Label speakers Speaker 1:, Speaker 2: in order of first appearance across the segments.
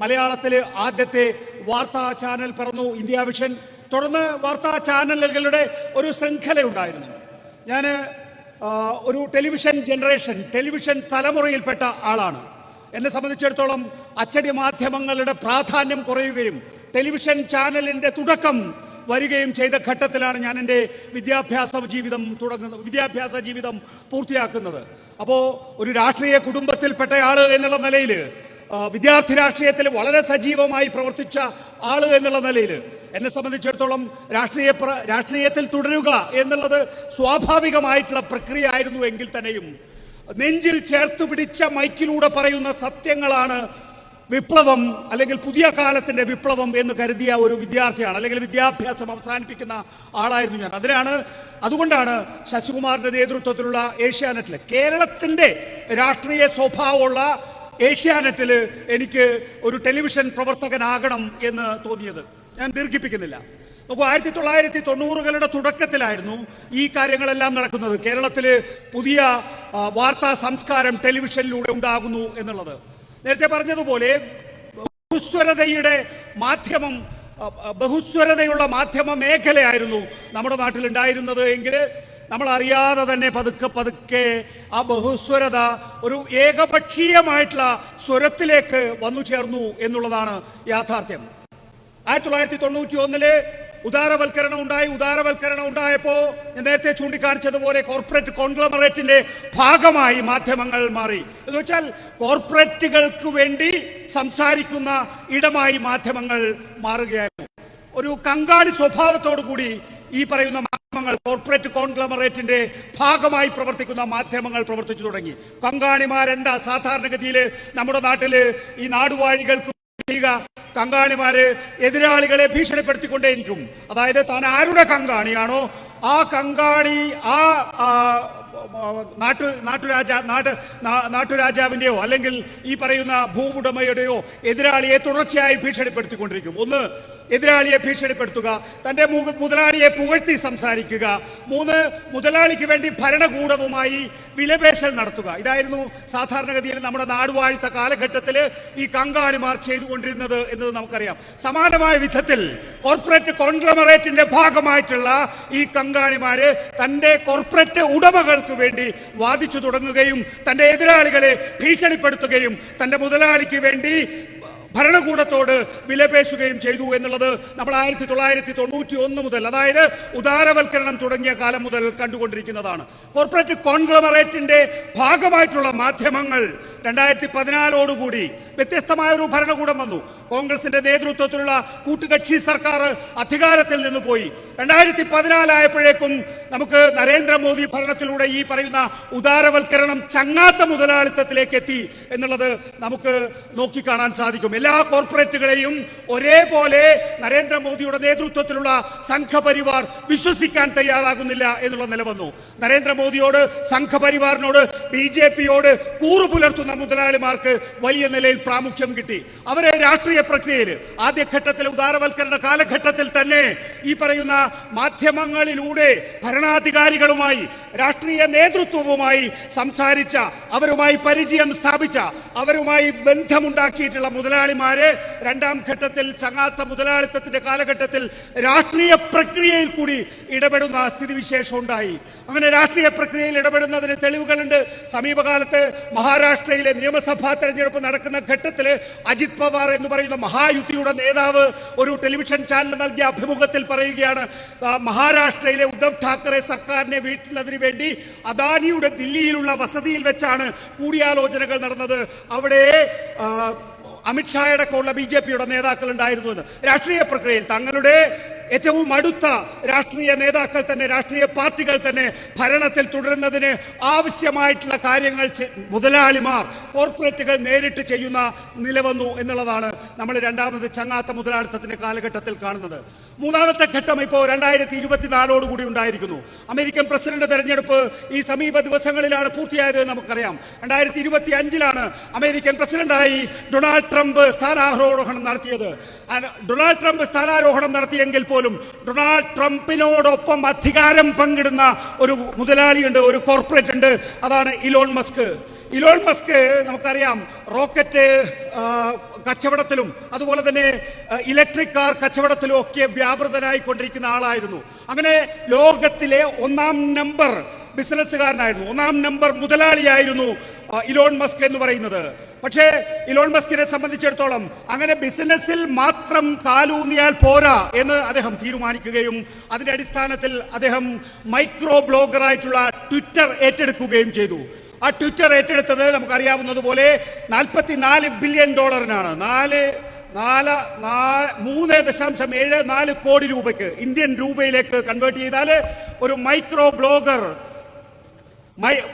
Speaker 1: മലയാളത്തിൽ ആദ്യത്തെ വാർത്താ ചാനൽ പിറന്നു ഇന്ത്യ വിഷൻ. തുടർന്ന് വാർത്താ ചാനലുകളുടെ ഒരു ശൃംഖലയുണ്ടായിരുന്നു. ഞാൻ ഒരു ടെലിവിഷൻ ജനറേഷൻ ടെലിവിഷൻ തലമുറയിൽപ്പെട്ട ആളാണ്. എന്നെ സംബന്ധിച്ചിടത്തോളം അച്ചടി മാധ്യമങ്ങളുടെ പ്രാധാന്യം കുറയുകയും ടെലിവിഷൻ ചാനലിന്റെ തുടക്കം വരികയും ചെയ്ത ഘട്ടത്തിലാണ് ഞാൻ എന്റെ വിദ്യാഭ്യാസ ജീവിതം തുടങ്ങുന്നത് വിദ്യാഭ്യാസ ജീവിതം പൂർത്തിയാക്കുന്നത്. അപ്പോൾ ഒരു രാഷ്ട്രീയ കുടുംബത്തിൽപ്പെട്ടയാൾ എന്നുള്ള നിലയിൽ വിദ്യാർത്ഥി രാഷ്ട്രീയത്തിൽ വളരെ സജീവമായി പ്രവർത്തിച്ച ആൾ എന്നുള്ള നിലയിൽ എന്നെ സംബന്ധിച്ചിടത്തോളം രാഷ്ട്രീയ രാഷ്ട്രീയത്തിൽ തുടരുക എന്നുള്ളത് സ്വാഭാവികമായിട്ടുള്ള പ്രക്രിയ ആയിരുന്നു എങ്കിൽ തന്നെയും നെഞ്ചിൽ ചേർത്ത് പിടിച്ച മൈക്കിലൂടെ പറയുന്ന സത്യങ്ങളാണ് വിപ്ലവം അല്ലെങ്കിൽ പുതിയ കാലത്തിന്റെ വിപ്ലവം എന്ന് കരുതിയ ഒരു വിദ്യാർത്ഥിയാണ് അല്ലെങ്കിൽ വിദ്യാഭ്യാസം അവസാനിപ്പിക്കുന്ന ആളായിരുന്നു ഞാൻ. അതിനാണ് അതുകൊണ്ടാണ് ശശികുമാറിന്റെ നേതൃത്വത്തിലുള്ള ഏഷ്യാനെറ്റിലെ കേരളത്തിന്റെ രാഷ്ട്രീയ സ്വഭാവമുള്ള ഏഷ്യാനെറ്റിൽ എനിക്ക് ഒരു ടെലിവിഷൻ പ്രവർത്തകനാകണം എന്ന് തോന്നിയത്. ഞാൻ ദീർഘിപ്പിക്കുന്നില്ല. നോക്കൂ ആയിരത്തി തൊള്ളായിരത്തി തൊണ്ണൂറുകളുടെ തുടക്കത്തിലായിരുന്നു ഈ കാര്യങ്ങളെല്ലാം നടക്കുന്നത്. കേരളത്തിൽ പുതിയ വാർത്താ സംസ്കാരം ടെലിവിഷനിലൂടെ ഉണ്ടാകുന്നു എന്നുള്ളത്. നേരത്തെ പറഞ്ഞതുപോലെ ബഹുസ്വരതയുടെ മാധ്യമം ബഹുസ്വരതയുള്ള മാധ്യമ മേഖലയായിരുന്നു നമ്മുടെ നാട്ടിൽ ഉണ്ടായിരുന്നത് എങ്കിൽ നമ്മൾ അറിയാതെ തന്നെ പതുക്കെ പതുക്കെ ആ ബഹുസ്വരത ഒരു ഏകപക്ഷീയമായിട്ടുള്ള സ്വരത്തിലേക്ക് വന്നു ചേർന്നു എന്നുള്ളതാണ് യാഥാർത്ഥ്യം. ആയിരത്തി തൊള്ളായിരത്തി തൊണ്ണൂറ്റി ഒന്നിൽ ഉദാരവൽക്കരണം ഉണ്ടായി. ഉദാരവൽക്കരണം ഉണ്ടായപ്പോ ഞാൻ നേരത്തെ ചൂണ്ടിക്കാണിച്ചതുപോലെ കോർപ്പറേറ്റ് കോൺഗ്ലമറേറ്റിന്റെ ഭാഗമായി മാധ്യമങ്ങൾ മാറി. എന്ന് വെച്ചാൽ കോർപ്പറേറ്റുകൾക്ക് വേണ്ടി സംസാരിക്കുന്ന ഇടമായി മാധ്യമങ്ങൾ മാറുകയായിരുന്നു. ഒരു കങ്കാളി സ്വഭാവത്തോടു കൂടി ഈ പറയുന്ന മാധ്യമങ്ങൾ കോർപ്പറേറ്റ് കോൺഗ്ലമറേറ്റിന്റെ ഭാഗമായി പ്രവർത്തിക്കുന്ന മാധ്യമങ്ങൾ പ്രവർത്തിച്ചു തുടങ്ങി. കങ്കാണിമാരെന്താ സാധാരണഗതിയിൽ നമ്മുടെ നാട്ടിൽ ഈ നാടുവാഴികൾക്ക് കങ്കാണിമാര് എതിരാളികളെ ഭീഷണിപ്പെടുത്തിക്കൊണ്ടേയിരിക്കും. അതായത് താൻ ആരുടെ കങ്കാണിയാണോ? ആ കങ്കാണി ആ നാട്ടു നാട്ടുരാജ നാട്ട് നാട്ടുരാജാവിന്റെയോ അല്ലെങ്കിൽ ഈ പറയുന്ന ഭൂവുടമയുടെയോ എതിരാളിയെ തുടർച്ചയായി ഭീഷണിപ്പെടുത്തിക്കൊണ്ടിരിക്കും. ഒന്ന് എതിരാളിയെ ഭീഷണിപ്പെടുത്തുക തന്റെ മുതലാളിയെ പുകഴ്ത്തി സംസാരിക്കുക മൂന്ന് മുതലാളിക്ക് വേണ്ടി ഭരണകൂടവുമായി വിലപേശൽ നടത്തുക. ഇതായിരുന്നു സാധാരണഗതിയിൽ നമ്മുടെ നാടുവാഴ്ത്ത കാലഘട്ടത്തിൽ ഈ കങ്കാണിമാർ ചെയ്തുകൊണ്ടിരുന്നത് എന്നത് നമുക്കറിയാം. സമാനമായ വിധത്തിൽ കോർപ്പറേറ്റ് കോൺഗ്ലമറേറ്റിന്റെ ഭാഗമായിട്ടുള്ള ഈ കങ്കാണിമാര് തന്റെ കോർപ്പറേറ്റ് ഉടമകൾക്ക് വേണ്ടി വാദിച്ചു തുടങ്ങുകയും തന്റെ എതിരാളികളെ ഭീഷണിപ്പെടുത്തുകയും തന്റെ മുതലാളിക്ക് വേണ്ടി ഭരണകൂടത്തോട് വിലപേശുകയും ചെയ്തു എന്നുള്ളത് നമ്മൾ ആയിരത്തി തൊള്ളായിരത്തി തൊണ്ണൂറ്റി ഒന്ന് മുതൽ അതായത് ഉദാരവൽക്കരണം തുടങ്ങിയ കാലം മുതൽ കണ്ടുകൊണ്ടിരിക്കുന്നതാണ്. കോർപ്പറേറ്റ് കോൺഗ്ലമറേറ്റിന്റെ ഭാഗമായിട്ടുള്ള മാധ്യമങ്ങൾ രണ്ടായിരത്തി പതിനാലോടുകൂടി വ്യത്യസ്തമായ ഒരു ഭരണകൂടം വന്നു. കോൺഗ്രസിന്റെ നേതൃത്വത്തിലുള്ള കൂട്ടുകക്ഷി സർക്കാർ അധികാരത്തിൽ നിന്ന് പോയി. രണ്ടായിരത്തി പതിനാലായപ്പോഴേക്കും നമുക്ക് നരേന്ദ്രമോദി ഭരണത്തിലൂടെ ഈ പറയുന്ന ഉദാരവൽക്കരണം ചങ്ങാത്ത മുതലാളിത്തത്തിലേക്ക് എത്തി എന്നുള്ളത് നമുക്ക് നോക്കിക്കാണാൻ സാധിക്കും. എല്ലാ കോർപ്പറേറ്റുകളെയും ഒരേപോലെ നരേന്ദ്രമോദിയുടെ നേതൃത്വത്തിലുള്ള സംഘപരിവാർ വിശ്വസിക്കാൻ തയ്യാറാകുന്നില്ല എന്നുള്ള നില വന്നു. നരേന്ദ്രമോദിയോട് സംഘപരിവാറിനോട് ബി ജെ പിയോട് കൂറു പുലർത്തുന്ന മുതലാളിമാർക്ക് വലിയ നിലയിൽ പ്രാമുഖ്യം കിട്ടി. അവരെ രാഷ്ട്രീയ പ്രക്രിയയിൽ ആദ്യഘട്ടത്തിൽ ഉദാരവൽക്കരണ കാലഘട്ടത്തിൽ തന്നെ ഈ പറയുന്ന മാധ്യമങ്ങളിലൂടെ ഭരണാധികാരികളുമായി രാഷ്ട്രീയ നേതൃത്വവുമായി സംസാരിച്ച അവരുമായി പരിചയം സ്ഥാപിച്ച അവരുമായി ബന്ധമുണ്ടാക്കിയിട്ടുള്ള മുതലാളിമാരെ രണ്ടാം ഘട്ടത്തിൽ ചങ്ങാത്ത മുതലാളിത്തത്തിന്റെ കാലഘട്ടത്തിൽ രാഷ്ട്രീയ പ്രക്രിയയിൽ കൂടി ഇടപെടുന്ന സ്ഥിതിവിശേഷം ഉണ്ടായി. അങ്ങനെ രാഷ്ട്രീയ പ്രക്രിയയിൽ ഇടപെടുന്നതിന് തെളിവുകളുണ്ട്. സമീപകാലത്ത് മഹാരാഷ്ട്രയിലെ നിയമസഭാ തെരഞ്ഞെടുപ്പ് നടക്കുന്ന ഘട്ടത്തിൽ അജിത് പവാർ എന്ന് പറയുന്ന മഹായുദ്ധിയുടെ നേതാവ് ഒരു ടെലിവിഷൻ ചാനൽ നൽകിയ അഭിമുഖത്തിൽ പറയുകയാണ് മഹാരാഷ്ട്രയിലെ ഉദ്ധവ് ഠാക്കറെ സർക്കാരിനെ വീഴ്ത്തുന്നതിന് വേണ്ടി അദാനിയുടെ ദില്ലിയിലുള്ള വസതിയിൽ വെച്ചാണ് കൂടിയാലോചനകൾ നടന്നത്. അവിടെ അമിത്ഷായുടെ കൂടെ ബി ജെ പിയുടെ നേതാക്കൾ ഉണ്ടായിരുന്നു എന്ന് രാഷ്ട്രീയ പ്രക്രിയയിൽ തങ്ങളുടെ ഏറ്റവും അടുത്ത രാഷ്ട്രീയ നേതാക്കൾ തന്നെ രാഷ്ട്രീയ പാർട്ടികൾ തന്നെ ഭരണത്തിൽ തുടരുന്നതിന് ആവശ്യമായിട്ടുള്ള കാര്യങ്ങൾ മുതലാളിമാർ കോർപ്പറേറ്റുകൾ നേരിട്ട് ചെയ്യുന്ന നിലവന്നു എന്നുള്ളതാണ് നമ്മൾ രണ്ടാമത് ചങ്ങാത്ത മുതലാളിത്തത്തിന്റെ കാലഘട്ടത്തിൽ കാണുന്നത്. മൂന്നാമത്തെ ഘട്ടം ഇപ്പോൾ രണ്ടായിരത്തി ഇരുപത്തിനാലോടുകൂടി ഉണ്ടായിരിക്കുന്നു. അമേരിക്കൻ പ്രസിഡന്റ് തെരഞ്ഞെടുപ്പ് ഈ സമീപ ദിവസങ്ങളിലാണ് പൂർത്തിയായത് നമുക്കറിയാം. രണ്ടായിരത്തി ഇരുപത്തി അഞ്ചിലാണ് അമേരിക്കൻ പ്രസിഡന്റായി ഡൊണാൾഡ് ട്രംപ് സ്ഥാനാരോഹണം നടത്തിയത്. ഡൊണാൾഡ് ട്രംപ് സ്ഥാനാരോഹണം നടത്തിയെങ്കിൽ പോലും ഡൊണാൾഡ് ട്രംപിനോടൊപ്പം അധികാരം പങ്കിടുന്ന ഒരു മുതലാളിയുണ്ട് ഒരു കോർപ്പറേറ്റ് ഉണ്ട് അതാണ് ഇലോൺ മസ്ക്. ഇലോൺ മസ്ക് നമുക്കറിയാം റോക്കറ്റ് കച്ചവടത്തിലും അതുപോലെ തന്നെ ഇലക്ട്രിക് കാർ കച്ചവടത്തിലും ഒക്കെ വ്യാപൃതനായി കൊണ്ടിരിക്കുന്ന ആളായിരുന്നു. അങ്ങനെ ലോകത്തിലെ ഒന്നാം നമ്പർ ബിസിനസ്സുകാരനായിരുന്നു. ഒന്നാം നമ്പർ മുതലാളിയായിരുന്നു ഇലോൺ മസ്ക് എന്ന് പറയുന്നത്. പക്ഷേ ഇലോൺ മസ്കിനെ സംബന്ധിച്ചിടത്തോളം അങ്ങനെ ബിസിനസ്സിൽ മാത്രം കാലൂന്നിയാൽ പോരാ എന്ന് അദ്ദേഹം തീരുമാനിക്കുകയും അതിന്റെ അടിസ്ഥാനത്തിൽ അദ്ദേഹം മൈക്രോ ബ്ലോഗറായിട്ടുള്ള ട്വിറ്റർ ഏറ്റെടുക്കുകയും ചെയ്തു. ആ ട്വിറ്റർ ഏറ്റെടുത്തത് നമുക്കറിയാവുന്നതുപോലെ നാൽപ്പത്തിനാല് ബില്യൺ ഡോളറിനാണ്. നാല് നാല് മൂന്ന് ദശാംശം ഏഴ് നാല് കോടി രൂപയ്ക്ക് ഇന്ത്യൻ രൂപയിലേക്ക് കൺവേർട്ട് ചെയ്താൽ ഒരു micro blogger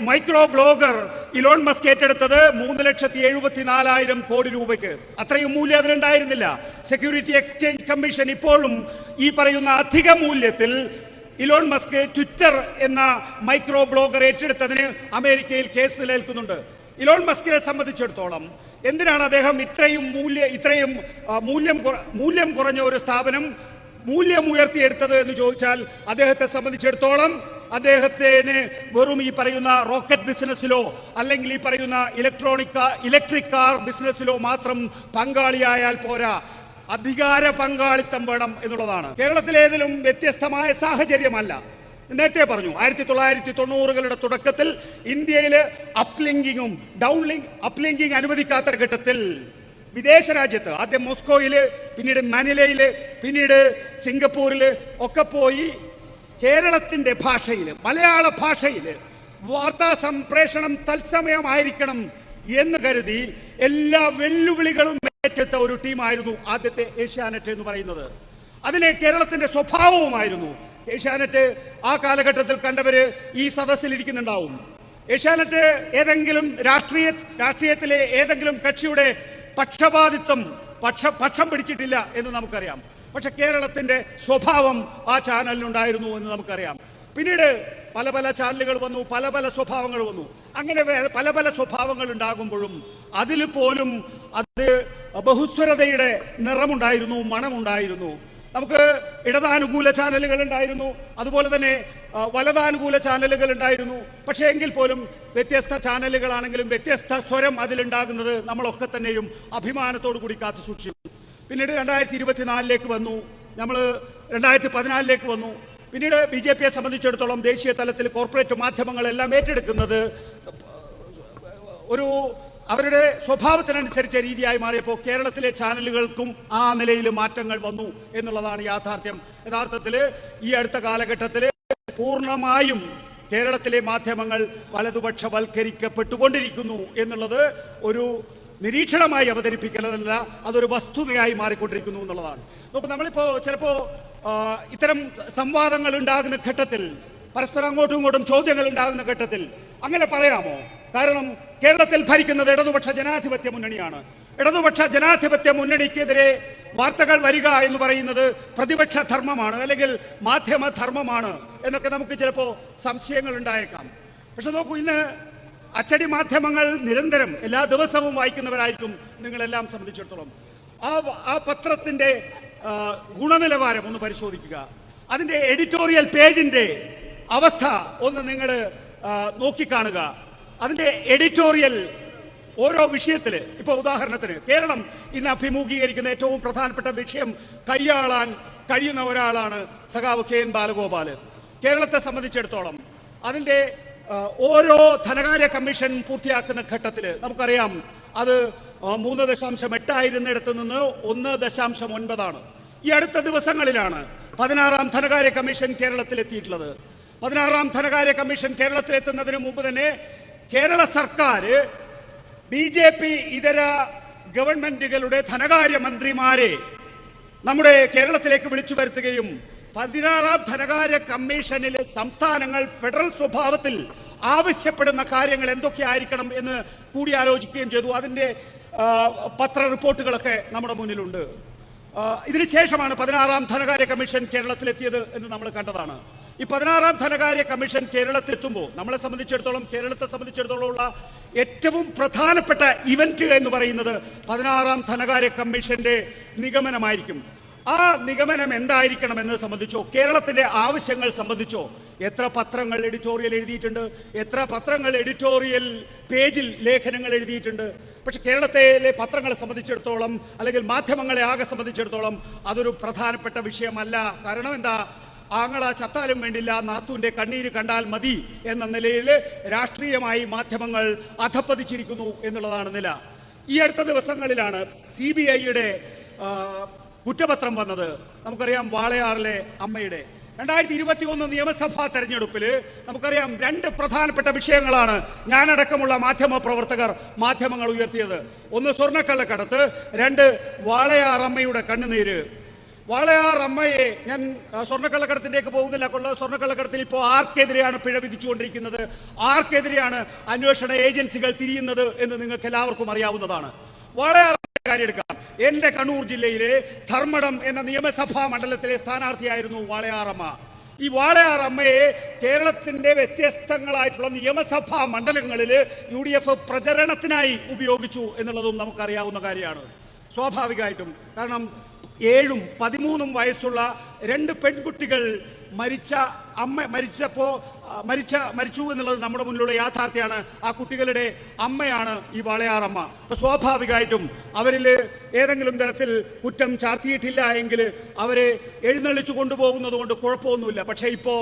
Speaker 1: micro blogger Elon Musk ഏറ്റെടുത്തത് മൂന്ന് ലക്ഷത്തി എഴുപത്തി നാലായിരം കോടി രൂപയ്ക്ക്. അത്രയും മൂല്യം അതിനുണ്ടായിരുന്നില്ല. സെക്യൂരിറ്റി എക്സ്ചേഞ്ച് കമ്മീഷൻ ഇപ്പോഴും ഈ പറയുന്ന അധിക മൂല്യത്തിൽ ഇലോൺ മസ്ക് ട്വിറ്റർ എന്ന മൈക്രോ ബ്ലോഗർ ഏറ്റെടുത്തതിന് അമേരിക്കയിൽ കേസ് നിലനിൽക്കുന്നുണ്ട്. ഇലോൺ മസ്കിനെ സംബന്ധിച്ചിടത്തോളം എന്തിനാണ് അദ്ദേഹം ഇത്രയും മൂല്യ ഇത്രയും മൂല്യം മൂല്യം കുറഞ്ഞ ഒരു സ്ഥാപനം മൂല്യം ഉയർത്തിയെടുത്തത് എന്ന് ചോദിച്ചാൽ അദ്ദേഹത്തെ സംബന്ധിച്ചിടത്തോളം അദ്ദേഹത്തിന് വെറും ഈ പറയുന്ന റോക്കറ്റ് ബിസിനസ്സിലോ അല്ലെങ്കിൽ ഈ പറയുന്ന ഇലക്ട്രോണിക് ഇലക്ട്രിക് കാർ ബിസിനസ്സിലോ മാത്രം പങ്കാളിയായാൽ പോരാ. അധികാര പങ്കാളിത്തം വേണം എന്നുള്ളതാണ്. കേരളത്തിലേതിലും വ്യത്യസ്തമായ സാഹചര്യമല്ല. നേരത്തെ പറഞ്ഞു ആയിരത്തി തൊള്ളായിരത്തി തൊണ്ണൂറുകളുടെ തുടക്കത്തിൽ ഇന്ത്യയിൽ അപ്ലിങ്കിങ്ങും ഡൗൺലിങ്ക് അപ്ലിങ്കിങ് അനുവദിക്കാത്ത ഘട്ടത്തിൽ വിദേശ രാജ്യത്ത് ആദ്യം മോസ്കോയിൽ പിന്നീട് മനിലയിൽ പിന്നീട് സിംഗപ്പൂരിൽ ഒക്കെ പോയി കേരളത്തിന്റെ ഭാഷയിൽ മലയാള ഭാഷയിൽ വാർത്താ സംപ്രേഷണം തത്സമയമായിരിക്കണം എന്ന് കരുതി എല്ലാ വെല്ലുവിളികളും ഏറ്റെടുത്ത ഒരു ടീമായിരുന്നു ആദ്യത്തെ ഏഷ്യാനെറ്റ് എന്ന് പറയുന്നത്. അതിലെ കേരളത്തിന്റെ സ്വഭാവവുമായിരുന്നു. ഏഷ്യാനെറ്റ് ആ കാലഘട്ടത്തിൽ കണ്ടവര് ഈ സദസ്സിൽ ഇരിക്കുന്നുണ്ടാവും ഏഷ്യാനെറ്റ് ഏതെങ്കിലും രാഷ്ട്രീയ രാഷ്ട്രീയത്തിലെ ഏതെങ്കിലും കക്ഷിയുടെ പക്ഷപാതിത്വം പക്ഷ പക്ഷം പിടിച്ചിട്ടില്ല എന്ന് നമുക്കറിയാം. പക്ഷെ കേരളത്തിന്റെ സ്വഭാവം ആ ചാനലിനുണ്ടായിരുന്നു എന്ന് നമുക്കറിയാം. പിന്നീട് പല പല ചാനലുകൾ വന്നു പല പല സ്വഭാവങ്ങൾ വന്നു. അങ്ങനെ പല പല സ്വഭാവങ്ങൾ ഉണ്ടാകുമ്പോഴും അതിൽ പോലും അത് ബഹുസ്വരതയുടെ നിറമുണ്ടായിരുന്നു മണമുണ്ടായിരുന്നു. നമുക്ക് ഇടതാനുകൂല ചാനലുകൾ ഉണ്ടായിരുന്നു അതുപോലെ തന്നെ വലതാനുകൂല ചാനലുകൾ ഉണ്ടായിരുന്നു. പക്ഷേ എങ്കിൽ പോലും വ്യത്യസ്ത ചാനലുകളാണെങ്കിലും വ്യത്യസ്ത സ്വരം അതിലുണ്ടാകുന്നത് നമ്മളൊക്കെ തന്നെയും അഭിമാനത്തോടു കൂടി കാത്തു സൂക്ഷിച്ചു. പിന്നീട് രണ്ടായിരത്തി ഇരുപത്തിനാലിലേക്ക് വന്നു. നമ്മൾ രണ്ടായിരത്തി പതിനാലിലേക്ക് വന്നു. പിന്നീട് ബി ജെ പിയെ സംബന്ധിച്ചിടത്തോളം ദേശീയ തലത്തിൽ കോർപ്പറേറ്റ് മാധ്യമങ്ങളെല്ലാം ഏറ്റെടുക്കുന്നത് ഒരു അവരുടെ സ്വഭാവത്തിനനുസരിച്ച രീതിയായി മാറിയപ്പോൾ കേരളത്തിലെ ചാനലുകൾക്കും ആ നിലയിൽ മാറ്റങ്ങൾ വന്നു എന്നുള്ളതാണ് യാഥാർത്ഥ്യം. യഥാർത്ഥത്തിൽ ഈ അടുത്ത കാലഘട്ടത്തിൽ പൂർണമായും കേരളത്തിലെ മാധ്യമങ്ങൾ വലതുപക്ഷവൽക്കരിക്കപ്പെട്ടുകൊണ്ടിരിക്കുന്നു എന്നുള്ളത് ഒരു നിരീക്ഷണമായി അവതരിപ്പിക്കുന്നതല്ല അതൊരു വസ്തുതയായി മാറിക്കൊണ്ടിരിക്കുന്നു എന്നുള്ളതാണ്. നോക്കൂ നമ്മളിപ്പോൾ ചിലപ്പോൾ ഇത്തരം സംവാദങ്ങൾ ഉണ്ടാകുന്ന ഘട്ടത്തിൽ പരസ്പരം അങ്ങോട്ടും ഇങ്ങോട്ടും ചോദ്യങ്ങൾ ഉണ്ടാകുന്ന ഘട്ടത്തിൽ അങ്ങനെ പറയാമോ? കാരണം കേരളത്തിൽ ഭരിക്കുന്നത് ഇടതുപക്ഷ ജനാധിപത്യ മുന്നണിയാണ്. ഇടതുപക്ഷ ജനാധിപത്യ മുന്നണിക്കെതിരെ വാർത്തകൾ വരിക എന്ന് പറയുന്നത് പ്രതിപക്ഷ ധർമ്മമാണ് അല്ലെങ്കിൽ മാധ്യമ ധർമ്മമാണ് എന്നൊക്കെ നമുക്ക് ചിലപ്പോൾ സംശയങ്ങൾ ഉണ്ടായേക്കാം. പക്ഷെ നോക്കൂ ഇന്ന് അച്ചടി മാധ്യമങ്ങൾ നിരന്തരം എല്ലാ ദിവസവും വായിക്കുന്നവരായിരിക്കും നിങ്ങളെല്ലാം സംബന്ധിച്ചിടത്തോളം. ആ ആ പത്രത്തിന്റെ ഗുണനിലവാരം ഒന്ന് പരിശോധിക്കുക. അതിന്റെ എഡിറ്റോറിയൽ പേജിന്റെ അവസ്ഥ ഒന്ന് നിങ്ങൾ നോക്കിക്കാണുക. അതിന്റെ എഡിറ്റോറിയൽ ഓരോ വിഷയത്തിൽ ഇപ്പോൾ ഉദാഹരണത്തിന് കേരളം ഇന്ന് അഭിമുഖീകരിക്കുന്ന ഏറ്റവും പ്രധാനപ്പെട്ട വിഷയം കൈയാളാൻ കഴിയുന്ന ഒരാളാണ് സഖാവ് കെ എൻ ബാലഗോപാൽ. കേരളത്തെ സംബന്ധിച്ചിടത്തോളം അതിന്റെ ഓരോ ധനകാര്യ കമ്മീഷൻ പൂർത്തിയാക്കുന്ന ഘട്ടത്തിൽ നമുക്കറിയാം അത് മൂന്ന് ദശാംശം എട്ടായിരുന്നിടത്ത് നിന്ന് ഒന്ന് ദശാംശം ഒൻപതാണ്. ഈ അടുത്ത ദിവസങ്ങളിലാണ് പതിനാറാം ധനകാര്യ കമ്മീഷൻ കേരളത്തിൽ എത്തിയിട്ടുള്ളത് പതിനാറാം ധനകാര്യ കമ്മീഷൻ കേരളത്തിലെത്തുന്നതിന് മുമ്പ് തന്നെ കേരള സർക്കാർ ബി ജെ പി ഇതര ഗവൺമെന്റുകളുടെ ധനകാര്യ മന്ത്രിമാരെ നമ്മുടെ കേരളത്തിലേക്ക് വിളിച്ചു വരുത്തുകയും പതിനാറാം ധനകാര്യ കമ്മീഷനിലെ സംസ്ഥാനങ്ങൾ ഫെഡറൽ സ്വഭാവത്തിൽ ആവശ്യപ്പെടുന്ന കാര്യങ്ങൾ എന്തൊക്കെയായിരിക്കണം എന്ന് കൂടിയാലോചിക്കുകയും ചെയ്തു. അതിന്റെ പത്ര റിപ്പോർട്ടുകളൊക്കെ നമ്മുടെ മുന്നിലുണ്ട്. ഇതിനുശേഷമാണ് ഇതിന് ശേഷമാണ് പതിനാറാം ധനകാര്യ കമ്മീഷൻ കേരളത്തിലെത്തിയത് എന്ന് നമ്മൾ കണ്ടതാണ്. ഈ പതിനാറാം ധനകാര്യ കമ്മീഷൻ കേരളത്തിലെത്തുമ്പോൾ നമ്മളെ സംബന്ധിച്ചിടത്തോളം കേരളത്തെ സംബന്ധിച്ചിടത്തോളം ഉള്ള ഏറ്റവും പ്രധാനപ്പെട്ട ഇവന്റ് എന്ന് പറയുന്നത് പതിനാറാം ധനകാര്യ കമ്മീഷന്റെ നിഗമനമായിരിക്കും. ആ നിഗമനം എന്തായിരിക്കണം എന്നത് സംബന്ധിച്ചോ കേരളത്തിന്റെ ആവശ്യങ്ങൾ സംബന്ധിച്ചോ എത്ര പത്രങ്ങൾ എഡിറ്റോറിയൽ എഴുതിയിട്ടുണ്ട് എത്ര പത്രങ്ങൾ എഡിറ്റോറിയൽ പേജിൽ ലേഖനങ്ങൾ എഴുതിയിട്ടുണ്ട്. പക്ഷെ കേരളത്തിലെ പത്രങ്ങളെ സംബന്ധിച്ചിടത്തോളം അല്ലെങ്കിൽ മാധ്യമങ്ങളെ ആകെ സംബന്ധിച്ചിടത്തോളം അതൊരു പ്രധാനപ്പെട്ട വിഷയമല്ല. കാരണം എന്താ? ആങ്ങള ചത്താലും വേണ്ടില്ല നാത്തുവിന്റെ കണ്ണീര് കണ്ടാൽ മതി എന്ന നിലയിൽ രാഷ്ട്രീയമായി മാധ്യമങ്ങൾ അധപ്പതിച്ചിരിക്കുന്നു എന്നുള്ളതാണ് നില. ഈ അടുത്ത ദിവസങ്ങളിലാണ് സി ബി ഐയുടെ കുറ്റപത്രം വന്നത്. നമുക്കറിയാം വാളയാറിലെ അമ്മയുടെ. രണ്ടായിരത്തി ഇരുപത്തി ഒന്ന് നിയമസഭാ തെരഞ്ഞെടുപ്പിൽ നമുക്കറിയാം രണ്ട് പ്രധാനപ്പെട്ട വിഷയങ്ങളാണ് ഞാനടക്കമുള്ള മാധ്യമ പ്രവർത്തകർ മാധ്യമങ്ങൾ ഉയർത്തിയത്. ഒന്ന് സ്വർണക്കള്ളക്കടത്ത് രണ്ട് വാളയാറമ്മയുടെ കണ്ണുനീര്. വാളയാർ അമ്മയെ ഞാൻ സ്വർണക്കള്ളക്കടത്തിലേക്ക് പോകുന്നില്ല. കൊള്ള സ്വർണക്കള്ളക്കടത്തിൽ ഇപ്പോൾ ആർക്കെതിരെയാണ് പിഴ വിധിച്ചുകൊണ്ടിരിക്കുന്നത്? ആർക്കെതിരെയാണ് അന്വേഷണ ഏജൻസികൾ തിരിയുന്നത് എന്ന് നിങ്ങൾക്ക് എല്ലാവർക്കും അറിയാവുന്നതാണ്. വാളയാർ കാര്യം എടുക്കാം. എന്റെ കണ്ണൂർ ജില്ലയിലെ ധർമ്മടം എന്ന നിയമസഭാ മണ്ഡലത്തിലെ സ്ഥാനാർത്ഥിയായിരുന്നു വാളയാറമ്മ ഈ വാളയാർ അമ്മയെ കേരളത്തിന്റെ വ്യത്യസ്തങ്ങളായിട്ടുള്ള നിയമസഭാ മണ്ഡലങ്ങളിൽ യു ഡി എഫ് പ്രചരണത്തിനായി ഉപയോഗിച്ചു എന്നുള്ളതും നമുക്കറിയാവുന്ന കാര്യമാണ്. സ്വാഭാവികമായിട്ടും. കാരണം ഏഴും പതിമൂന്നും വയസ്സുള്ള രണ്ട് പെൺകുട്ടികൾ മരിച്ച അമ്മ മരിച്ചപ്പോൾ മരിച്ച മരിച്ചു എന്നുള്ളത് നമ്മുടെ മുന്നിലുള്ള യാഥാർത്ഥ്യമാണ് ആ കുട്ടികളുടെ അമ്മയാണ് ഈ വാളയാറമ്മ. അപ്പൊ സ്വാഭാവികമായിട്ടും അവരിൽ ഏതെങ്കിലും തരത്തിൽ കുറ്റം ചാർത്തിയിട്ടില്ല എങ്കിൽ അവരെ എഴുന്നള്ളിച്ചു കൊണ്ടുപോകുന്നത് കൊണ്ട് കുഴപ്പമൊന്നുമില്ല. പക്ഷേ ഇപ്പോ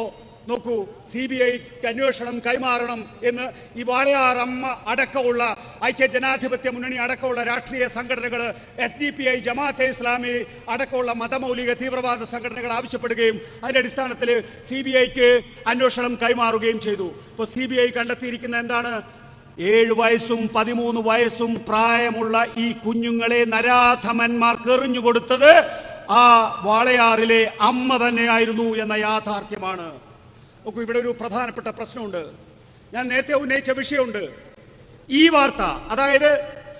Speaker 1: നോക്കൂ സി ബി ഐക്ക് അന്വേഷണം കൈമാറണം എന്ന് ഈ വാളയാറമ്മ അടക്കമുള്ള ഐക്യ ജനാധിപത്യ മുന്നണി അടക്കമുള്ള രാഷ്ട്രീയ സംഘടനകൾ S D P I Jamaat-e Islami അടക്കമുള്ള മതമൗലിക തീവ്രവാദ സംഘടനകൾ ആവശ്യപ്പെടുകയും അതിന്റെ അടിസ്ഥാനത്തിൽ സി ബി ഐക്ക് അന്വേഷണം കൈമാറുകയും ചെയ്തു. ഇപ്പോൾ സി ബി ഐ കണ്ടെത്തിയിരിക്കുന്ന എന്താണ്? ഏഴ് വയസ്സും പതിമൂന്ന് വയസ്സും പ്രായമുള്ള ഈ കുഞ്ഞുങ്ങളെ നരാധമന്മാർ കെറിഞ്ഞുകൊടുത്തത് ആ വാളയാറിലെ അമ്മ തന്നെയായിരുന്നു എന്ന യാഥാർത്ഥ്യമാണ്. നോക്കൂ ഇവിടെ ഒരു പ്രധാനപ്പെട്ട പ്രശ്നമുണ്ട്. ഞാൻ നേരത്തെ ഉന്നയിച്ച വിഷയമുണ്ട്. ഈ വാർത്ത അതായത്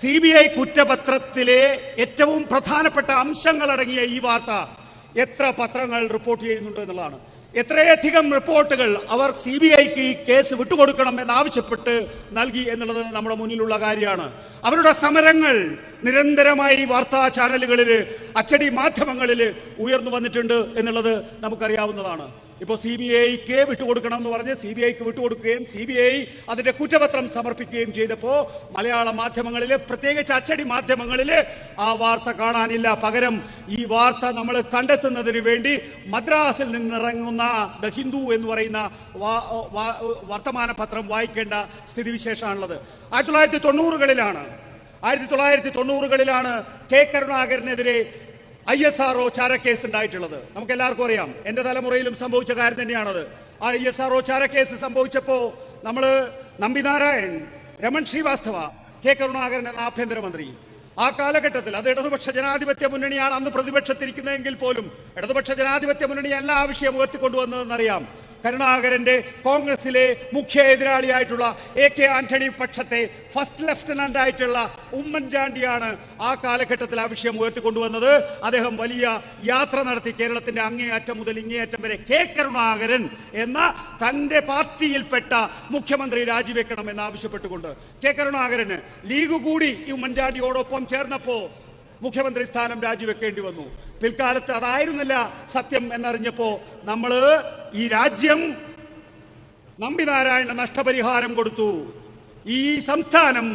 Speaker 1: സി ബി ഐ കുറ്റപത്രത്തിലെ ഏറ്റവും പ്രധാനപ്പെട്ട അംശങ്ങൾ അടങ്ങിയ ഈ വാർത്ത എത്ര പത്രങ്ങൾ റിപ്പോർട്ട് ചെയ്യുന്നുണ്ട് എന്നുള്ളതാണ്. എത്രയധികം റിപ്പോർട്ടുകൾ അവർ സി ബി ഐക്ക് ഈ കേസ് വിട്ടുകൊടുക്കണം എന്നാവശ്യപ്പെട്ട് നൽകി എന്നുള്ളത് നമ്മുടെ മുന്നിലുള്ള കാര്യമാണ്. അവരുടെ സമരങ്ങൾ നിരന്തരമായി വാർത്താ ചാനലുകളിൽ അച്ചടി മാധ്യമങ്ങളിൽ ഉയർന്നു വന്നിട്ടുണ്ട് എന്നുള്ളത് നമുക്കറിയാവുന്നതാണ്. ഇപ്പോൾ സി ബി ഐക്ക് വിട്ടുകൊടുക്കണം എന്ന് പറഞ്ഞ് സി ബി ഐക്ക് വിട്ടുകൊടുക്കുകയും സി ബി ഐ അതിന്റെ കുറ്റപത്രം സമർപ്പിക്കുകയും ചെയ്തപ്പോൾ മലയാള മാധ്യമങ്ങളിൽ പ്രത്യേകിച്ച് അച്ചടി മാധ്യമങ്ങളിൽ ആ വാർത്ത കാണാനില്ല. പകരം ഈ വാർത്ത നമ്മൾ കണ്ടെത്തുന്നതിന് വേണ്ടി മദ്രാസിൽ നിന്നിറങ്ങുന്ന ദ ഹിന്ദു എന്ന് പറയുന്ന വർത്തമാന പത്രം വായിക്കേണ്ട സ്ഥിതിവിശേഷമാണുള്ളത്. ആയിരത്തി തൊള്ളായിരത്തി തൊണ്ണൂറുകളിലാണ്. ആയിരത്തി തൊള്ളായിരത്തി തൊണ്ണൂറുകളിലാണ് കെ കരുണാകരനെതിരെ ഐ എസ് ആർ ഒ ചാരക്കേസ് ഉണ്ടായിട്ടുള്ളത് നമുക്ക് എല്ലാവർക്കും അറിയാം. എന്റെ തലമുറയിലും സംഭവിച്ച കാര്യം തന്നെയാണത്. ആ ഐ എസ് ആർ ഒ ചാരക്കേസ് സംഭവിച്ചപ്പോ നമ്മൾ നമ്പിനാരായൺ രമൺ ശ്രീവാസ്തവ കെ കരുണാകരൻ എന്ന ആഭ്യന്തരമന്ത്രി. ആ കാലഘട്ടത്തിൽ അത് ഇടതുപക്ഷ ജനാധിപത്യ മുന്നണിയാണ് അന്ന് പ്രതിപക്ഷത്തിരിക്കുന്നതെങ്കിൽ പോലും ഇടതുപക്ഷ ജനാധിപത്യ മുന്നണി എല്ലാ വിഷയം ഉയർത്തിക്കൊണ്ടുവന്നതെന്നറിയാം. കരുണാകരന്റെ കോൺഗ്രസിലെ മുഖ്യ എതിരാളിയായിട്ടുള്ള എ കെ ആന്റണി പക്ഷത്തെ ഫസ്റ്റ് ലെഫ്റ്റനന്റ് ആയിട്ടുള്ള ഉമ്മൻചാണ്ടിയാണ് ആ കാലഘട്ടത്തിൽ ആ വിഷയം ഉയർത്തിക്കൊണ്ടുവന്നത്. അദ്ദേഹം വലിയ യാത്ര നടത്തി കേരളത്തിന്റെ അങ്ങേയറ്റം മുതൽ ഇങ്ങേയറ്റം വരെ കെ കരുണാകരൻ എന്ന തന്റെ പാർട്ടിയിൽപ്പെട്ട മുഖ്യമന്ത്രി രാജിവെക്കണം എന്ന് ആവശ്യപ്പെട്ടുകൊണ്ട് കെ കരുണാകരന് ലീഗ് കൂടി ഈ ഉമ്മൻചാണ്ടിയോടൊപ്പം ചേർന്നപ്പോ മുഖ്യമന്ത്രി സ്ഥാനം രാജിവെക്കേണ്ടി വന്നു. പിൽക്കാലത്ത് അതായിരുന്നില്ല സത്യം എന്നറിഞ്ഞപ്പോ നമ്മൾ ഈ രാജ്യം നമ്പിനാരായണ നഷ്ടപരിഹാരം കൊടുത്തു. ഈ സംസ്ഥാനം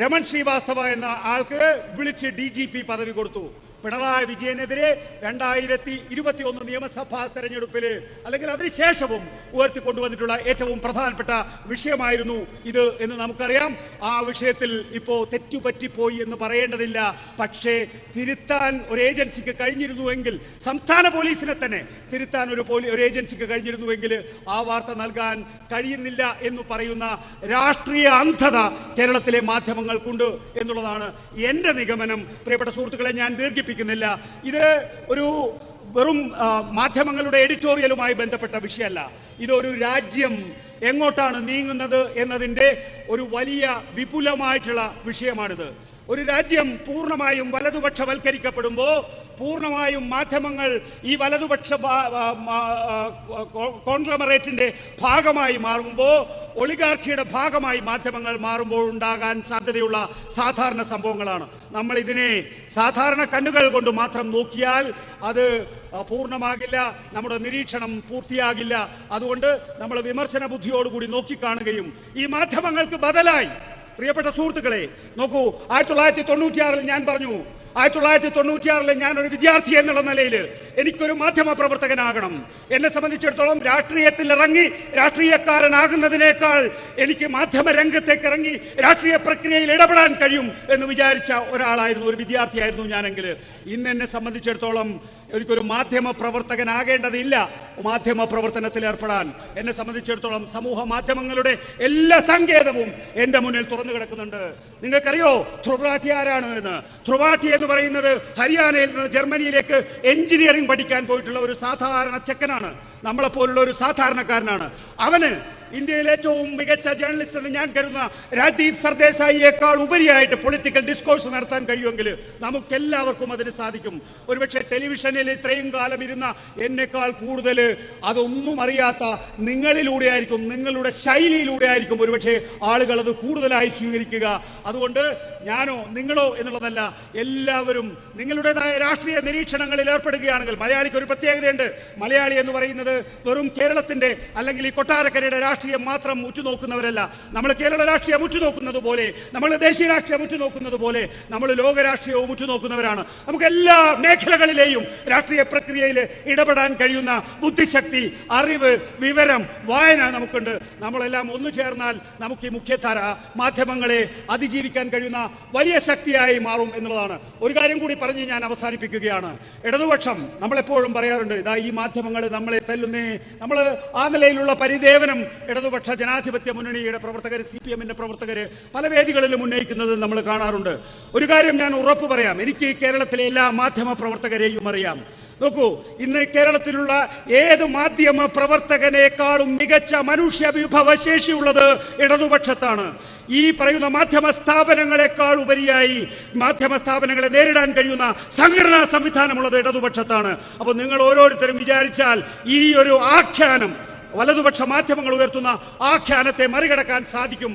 Speaker 1: രമൺ ശ്രീവാസ്തവ എന്ന ആൾക്ക് വിളിച്ച് ഡി പദവി കൊടുത്തു. പിണറായി വിജയനെതിരെ രണ്ടായിരത്തി ഇരുപത്തി ഒന്ന് നിയമസഭാ തെരഞ്ഞെടുപ്പിൽ അല്ലെങ്കിൽ അതിനുശേഷവും ഉയർത്തിക്കൊണ്ടുവന്നിട്ടുള്ള ഏറ്റവും പ്രധാനപ്പെട്ട വിഷയമായിരുന്നു ഇത് എന്ന് നമുക്കറിയാം. ആ വിഷയത്തിൽ ഇപ്പോൾ തെറ്റുപറ്റിപ്പോയി എന്ന് പറയേണ്ടതില്ല. പക്ഷേ തിരുത്താൻ ഒരു ഏജൻസിക്ക് കഴിഞ്ഞിരുന്നുവെങ്കിൽ സംസ്ഥാന പോലീസിനെ തന്നെ തിരുത്താൻ ഒരു പോലീ ഒരു ഏജൻസിക്ക് കഴിഞ്ഞിരുന്നുവെങ്കിൽ ആ വാർത്ത നൽകാൻ കഴിയുന്നില്ല എന്ന് പറയുന്ന രാഷ്ട്രീയ അന്ധത കേരളത്തിലെ മാധ്യമങ്ങൾക്കുണ്ട് എന്നുള്ളതാണ് എന്റെ നിഗമനം. പ്രിയപ്പെട്ട സുഹൃത്തുക്കളെ ഞാൻ ദീർഘിപ്പിക്കുന്നില്ല ഇത് ഒരു വെറും മാധ്യമങ്ങളുടെ എഡിറ്റോറിയലുമായി ബന്ധപ്പെട്ട വിഷയമല്ല. ഇതൊരു രാജ്യം എങ്ങോട്ടാണ് നീങ്ങുന്നത് എന്നതിന്റെ ഒരു വലിയ വിപുലമായിട്ടുള്ള വിഷയമാണിത്. ഒരു രാജ്യം പൂർണമായും വലതുപക്ഷവൽക്കരിക്കപ്പെടുമ്പോൾ പൂർണമായും മാധ്യമങ്ങൾ ഈ വലതുപക്ഷ കോൺഗ്ലമറേറ്റിന്റെ ഭാഗമായി മാറുമ്പോൾ ഒളികാർച്ചയുടെ ഭാഗമായി മാധ്യമങ്ങൾ മാറുമ്പോൾ ഉണ്ടാകാൻ സാധ്യതയുള്ള സാധാരണ സംഭവങ്ങളാണ്. നമ്മൾ ഇതിനെ സാധാരണ കണ്ണുകൾ കൊണ്ട് മാത്രം നോക്കിയാൽ അത് പൂർണമാകില്ല നമ്മുടെ നിരീക്ഷണം പൂർത്തിയാകില്ല. അതുകൊണ്ട് നമ്മൾ വിമർശന ബുദ്ധിയോടുകൂടി നോക്കിക്കാണുകയും ഈ മാധ്യമങ്ങൾക്ക് ബദലായി. പ്രിയപ്പെട്ട സുഹൃത്തുക്കളെ നോക്കൂ ആയിരത്തി തൊള്ളായിരത്തി തൊണ്ണൂറ്റിയാറിൽ ഞാൻ പറഞ്ഞു ആയിരത്തി തൊള്ളായിരത്തി തൊണ്ണൂറ്റിയാറിൽ ഞാൻ ഒരു വിദ്യാർത്ഥി എന്നുള്ള നിലയിൽ എനിക്കൊരു മാധ്യമ പ്രവർത്തകനാകണം. എന്നെ സംബന്ധിച്ചിടത്തോളം രാഷ്ട്രീയത്തിൽ ഇറങ്ങി രാഷ്ട്രീയക്കാരനാകുന്നതിനേക്കാൾ എനിക്ക് മാധ്യമ രംഗത്തേക്ക് ഇറങ്ങി രാഷ്ട്രീയ പ്രക്രിയയിൽ ഇടപെടാൻ കഴിയും എന്ന് വിചാരിച്ച ഒരാളായിരുന്നു ഒരു വിദ്യാർത്ഥിയായിരുന്നു ഞാനെങ്കിൽ. ഇന്ന് എന്നെ സംബന്ധിച്ചിടത്തോളം എനിക്കൊരു മാധ്യമ പ്രവർത്തകനാകേണ്ടതില്ല. മാധ്യമ പ്രവർത്തനത്തിൽ ഏർപ്പെടാൻ എന്നെ സംബന്ധിച്ചിടത്തോളം സമൂഹ മാധ്യമങ്ങളുടെ എല്ലാ സങ്കേതവും എന്റെ മുന്നിൽ തുറന്നു കിടക്കുന്നുണ്ട്. നിങ്ങൾക്കറിയോ ധ്രുവാഠി ആരാണ് എന്ന്? ധ്രുവാഠി എന്ന് പറയുന്നത് ഹരിയാനയിൽ നിന്ന് ജർമ്മനിയിലേക്ക് എഞ്ചിനീയറിംഗ് പഠിക്കാൻ പോയിട്ടുള്ള ഒരു സാധാരണ ചെക്കനാണ്. നമ്മളെപ്പോലുള്ള ഒരു സാധാരണക്കാരനാണ്. അവന് ഇന്ത്യയിലെ ഏറ്റവും മികച്ച ജേർണലിസ്റ്റ് എന്ന് ഞാൻ കരുതുന്ന രാജ്ദീപ് സർദേശായിയേക്കാൾ ഉപരിയായിട്ട് പൊളിറ്റിക്കൽ ഡിസ്കോഴ്സ് നടത്താൻ കഴിയുമെങ്കിൽ നമുക്കെല്ലാവർക്കും അതിന് സാധിക്കും. ഒരുപക്ഷെ ടെലിവിഷനിൽ ഇത്രയും കാലം ഇരുന്ന എന്നെക്കാൾ കൂടുതൽ അതൊന്നും അറിയാത്ത നിങ്ങളിലൂടെ ആയിരിക്കും നിങ്ങളുടെ ശൈലിയിലൂടെ ആയിരിക്കും ഒരുപക്ഷെ ആളുകൾ അത് കൂടുതലായി സ്വീകരിക്കുക. അതുകൊണ്ട് ഞാനോ നിങ്ങളോ എന്നുള്ളതല്ല എല്ലാവരും നിങ്ങളുടേതായ രാഷ്ട്രീയ നിരീക്ഷണങ്ങളിൽ ഏർപ്പെടുകയാണെങ്കിൽ മലയാളിക്ക് ഒരു പ്രത്യേകതയുണ്ട്. മലയാളി എന്ന് പറയുന്നത് വെറും കേരളത്തിന്റെ അല്ലെങ്കിൽ ഈ കൊട്ടാരക്കരയുടെ രാഷ്ട്രീയം മാത്രം ഉറ്റുനോക്കുന്നവരല്ല. നമ്മൾ കേരള രാഷ്ട്രീയം ഉറ്റുനോക്കുന്നത് പോലെ നമ്മൾ ദേശീയ രാഷ്ട്രീയം ഉറ്റുനോക്കുന്നത് പോലെ നമ്മൾ ലോക രാഷ്ട്രീയവും ഉറ്റുനോക്കുന്നവരാണ്. നമുക്ക് എല്ലാ മേഖലകളിലെയും രാഷ്ട്രീയ പ്രക്രിയയിൽ ഇടപെടാൻ കഴിയുന്ന ബുദ്ധിശക്തി അറിവ് വിവരം വായന നമുക്കുണ്ട്. നമ്മളെല്ലാം ഒന്നു ചേർന്നാൽ നമുക്ക് ഈ മുഖ്യധാര മാധ്യമങ്ങളെ അതിജീവിക്കാൻ കഴിയുന്ന വലിയ ശക്തിയായി മാറും എന്നുള്ളതാണ്. ഒരു കാര്യം കൂടി പറഞ്ഞ് ഞാൻ അവസാനിപ്പിക്കുകയാണ്. ഇടതുപക്ഷം നമ്മളെപ്പോഴും പറയാറുണ്ട് ഇതാ ഈ മാധ്യമങ്ങൾ നമ്മളെ തല്ലുന്നേ. നമ്മൾ ആ നിലയിലുള്ള പരിദേവനം ഇടതുപക്ഷ ജനാധിപത്യ മുന്നണിയുടെ പ്രവർത്തകർ സി പി എമ്മിന്റെ പ്രവർത്തകർ പല വേദികളിലും ഉന്നയിക്കുന്നത് നമ്മൾ കാണാറുണ്ട്. ഒരു കാര്യം ഞാൻ ഉറപ്പ് പറയാം. എനിക്ക് കേരളത്തിലെ എല്ലാ മാധ്യമ പ്രവർത്തകരെയും അറിയാം. നോക്കൂ ഇന്ന് കേരളത്തിലുള്ള ഏത് മാധ്യമ പ്രവർത്തകനേക്കാളും മികച്ച മനുഷ്യ വിഭവശേഷിയുള്ളത് ഇടതുപക്ഷത്താണ്. ഈ പറയുന്ന മാധ്യമ സ്ഥാപനങ്ങളെക്കാൾ ഉപരിയായി മാധ്യമ സ്ഥാപനങ്ങളെ നേരിടാൻ കഴിയുന്ന സംഘടനാ സംവിധാനമുള്ളത് ഇടതുപക്ഷത്താണ്. അപ്പോൾ നിങ്ങൾ ഓരോരുത്തരും വിചാരിച്ചാൽ ഈ ഒരു ആഖ്യാനം വലതുപക്ഷ മാധ്യമങ്ങൾ ഉയർത്തുന്ന ആഖ്യാനത്തെ മറികടക്കാൻ സാധിക്കും